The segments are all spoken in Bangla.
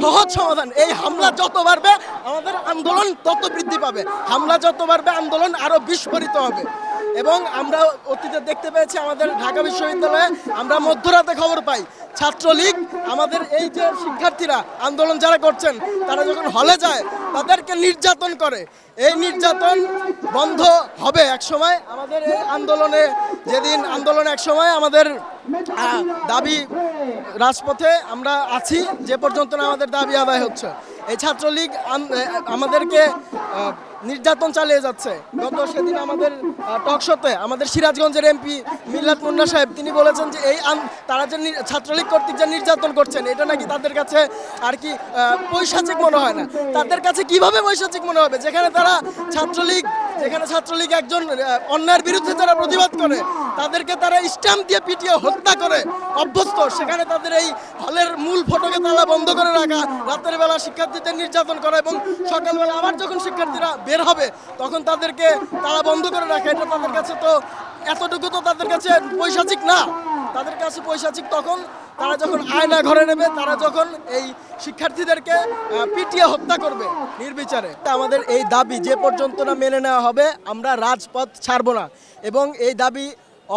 সহজ সমাধান। এই হামলা যত বাড়বে, আমাদের আন্দোলন তত বৃদ্ধি পাবে। হামলা যত বাড়বে, আন্দোলন আরও বিস্ফোরিত হবে। এবং আমরা অতীতে দেখতে পেয়েছি, আমাদের ঢাকা বিশ্ববিদ্যালয়ে আমরা মধ্যরাতে খবর পাই, ছাত্রলীগ, আমাদের এই যে শিক্ষার্থীরা আন্দোলন যারা করছেন, তারা যখন হলে যায়, তাদেরকে নির্যাতন করে। এই নির্যাতন বন্ধ হবে এক সময়। আমাদের আন্দোলনে যেদিন আন্দোলন এক সময়, আমাদের দাবি রাজপথে আমরা আছি, যে পর্যন্ত না আমাদের দাবি আদায় হচ্ছে। এই ছাত্রলীগ আমাদেরকে নির্যাতন চালিয়ে যাচ্ছে। গত সেদিন আমাদের টক শোতে আমাদের সিরাজগঞ্জের এমপি মিল্লাত মুন্না সাহেব, তিনি বলেছেন যে এই তারা যে ছাত্রলীগ কর্তৃক যে নির্যাতন করছেন, এটা নাকি তাদের কাছে আর কি পৈশাচিক মনে হয় না। তাদের কাছে কীভাবে পৈশাচিক মনে হবে? যেখানে তারা ছাত্রলীগ, যেখানে ছাত্রলীগ একজন অন্যায়ের বিরুদ্ধে যারা প্রতিবাদ করে, তাদেরকে তারা স্ট্যাম্প দিয়ে পিটিয়ে হত্যা করে অভ্যস্ত। সেখানে তাদের এই হলের মূল ফটকে তালা বন্ধ করে রাখা, রাতের বেলা শিক্ষার্থীদের নির্যাতন করা এবং সকালবেলা আবার যখন শিক্ষার্থীরা বের হবে, তখন তাদেরকে তালা বন্ধ করে রাখা, এটা তাদের কাছে তো এতটুকু তো তাদের কাছে পৈশাচিক না। তাদের কাছে পৈশাচিক তখন তারা যখন আয়না ঘরে নেবে, তারা যখন এই শিক্ষার্থীদেরকে পিটিয়ে হত্যা করবে নির্বিচারে। আমাদের এই দাবি যে পর্যন্ত না মেনে নেওয়া হবে, আমরা রাজপথ ছাড়বো না। এবং এই দাবি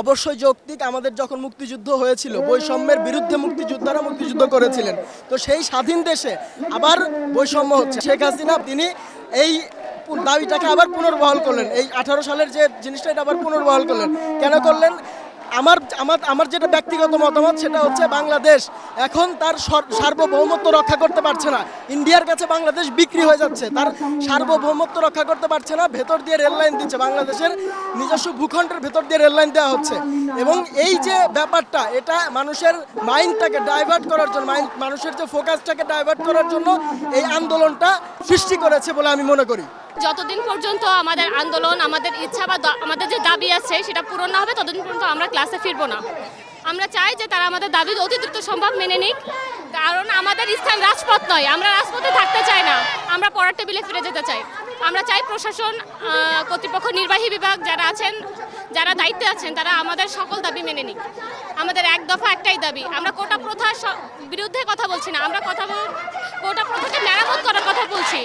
অবশ্যই যৌক্তিক। আমাদের যখন মুক্তিযুদ্ধ হয়েছিল, বৈষম্যের বিরুদ্ধে মুক্তিযোদ্ধারা মুক্তিযুদ্ধ করেছিলেন। তো সেই স্বাধীন দেশে আবার বৈষম্য হচ্ছে। শেখ হাসিনা, তিনি এই দাবিটাকে আবার পুনর্বহাল করলেন। এই আঠারো সালের যে জিনিসটা, এটা আবার পুনর্বহাল করলেন। কেন করলেন? আমার আমার আমার যেটা ব্যক্তিগত মতামত সেটা হচ্ছে বাংলাদেশ এখন তার সার্বভৌমত্ব রক্ষা করতে পারছে না। ইন্ডিয়ার কাছে বাংলাদেশ বিক্রি হয়ে যাচ্ছে। তার সার্বভৌমত্ব রক্ষা করতে পারছে না, ভেতর দিয়ে রেল লাইন দিচ্ছে। বাংলাদেশের নিজস্ব ভূখণ্ডের ভেতর দিয়ে রেল লাইন দেওয়া হচ্ছে। এবং এই যে ব্যাপারটা, এটা মানুষের মাইন্ডটাকে ডাইভার্ট করার জন্য, মাইন্ড, মানুষের যে ফোকাসটাকে ডাইভার্ট করার জন্য এই আন্দোলনটা সৃষ্টি করেছে বলে আমি মনে করি। যতদিন পর্যন্ত আমাদের আন্দোলন, আমাদের ইচ্ছা বা আমাদের যে দাবি আছে সেটা পূরণ না হবে, ততদিন পর্যন্ত আমরা ক্লাসে ফিরবো না। আমরা চাই যে তারা আমাদের দাবি অতি দ্রুত সম্ভব মেনে নিক। কারণ আমাদের স্থান রাজপথ নয়। আমরা রাজপথে থাকতে চাই না। আমরা পড়ার টেবিলে ফিরে যেতে চাই। আমরা চাই প্রশাসন কর্তৃপক্ষ, নির্বাহী বিভাগ যারা আছেন, যারা দায়িত্বে আছেন, তারা আমাদের সকল দাবি মেনে নিক। আমাদের এক দফা একটাই দাবি। আমরা কোটা প্রথার বিরুদ্ধে কথা বলছি না। আমরা কথা কোটা প্রথাকে মেরামত করার কথা বলছি।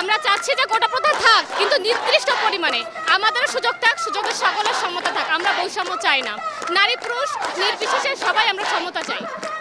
আমরা চাচ্ছি যে কোটা প্রথা থাক, কিন্তু নির্দিষ্ট পরিমাণে। আমাদের সুযোগ থাক, সুযোগের সকলের সমতা থাক। আমরা বৈষম্য চাই না। নারী, পুরুষ, নির্বিশেষে সবাই আমরা সমতা চাই।